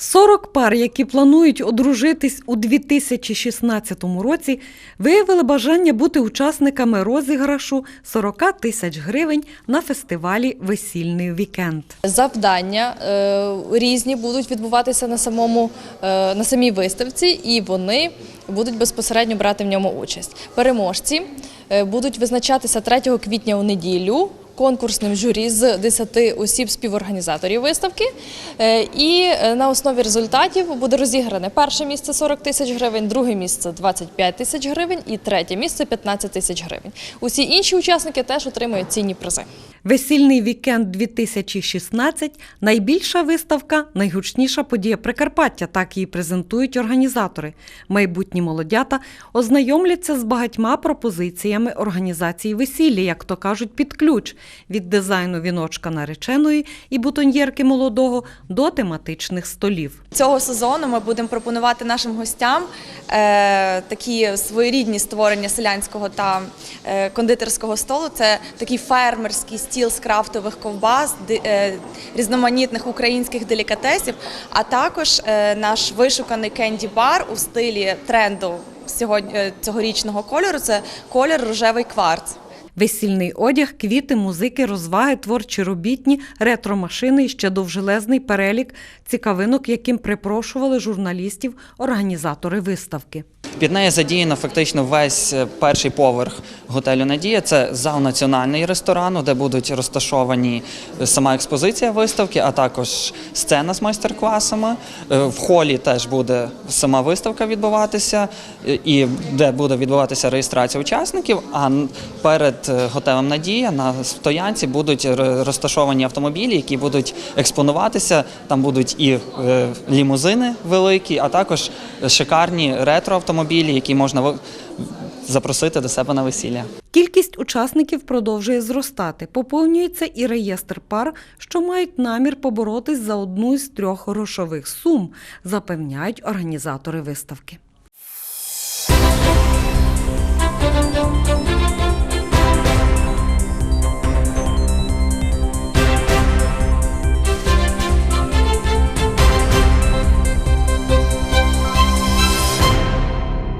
40 пар, які планують одружитись у 2016 році, виявили бажання бути учасниками розіграшу 40 тисяч гривень на фестивалі Весільний вікенд. Завдання е, різні будуть відбуватися на самому е, на самій виставці, і вони будуть безпосередньо брати в ньому участь. Переможці е, будуть визначатися 3 квітня у неділю. Конкурсним журі з 10 осіб співорганізаторів виставки, Е, і е, на основі результатів буде розігране перше місце 40 тисяч гривень, друге місце 25 тисяч гривень і третє місце 15 тисяч гривень. Усі інші учасники теж отримують цінні призи. Весільний вікенд 2016 – найбільша виставка, найгучніша подія Прикарпаття. Так її презентують організатори. Майбутні молодята ознайомляться з багатьма пропозиціями організації весілля, як то кажуть, під ключ від дизайну віночка нареченої і бутоньєрки молодого до тематичних столів. Цього сезону ми будемо пропонувати нашим гостям е, такі своєрідні створення селянського та е, кондитерського столу. Це такий фермерський стіл з крафтових ковбас, ди- е, різноманітних українських делікатесів, а також е, наш вишуканий кенді-бар у стилі тренду сьогодні е, цьогорічного кольору. Це колір рожевий кварц. Весільний одяг, квіти, музики, розваги, творчі робітні, ретро-машини і ще довжелезний перелік цікавинок, яким припрошували журналістів організатори виставки. Під нею задіяно фактично весь перший поверх готелю Надія. Це зал національний ресторану, де будуть розташовані е, сама експозиція виставки, а також сцена з майстер-класами. Е, В холі теж буде сама виставка відбуватися, е, і де буде відбуватися реєстрація учасників. А перед готелем Надія на стоянці будуть розташовані автомобілі, які будуть експонуватися. Там будуть і лімузини великі, а також шикарні ретро-автомобілі, які можна запросити до себе на весілля. Кількість учасників продовжує зростати. Поповнюється і реєстр пар, що мають намір поборотись за одну із трьох грошових сум, запевняють організатори виставки.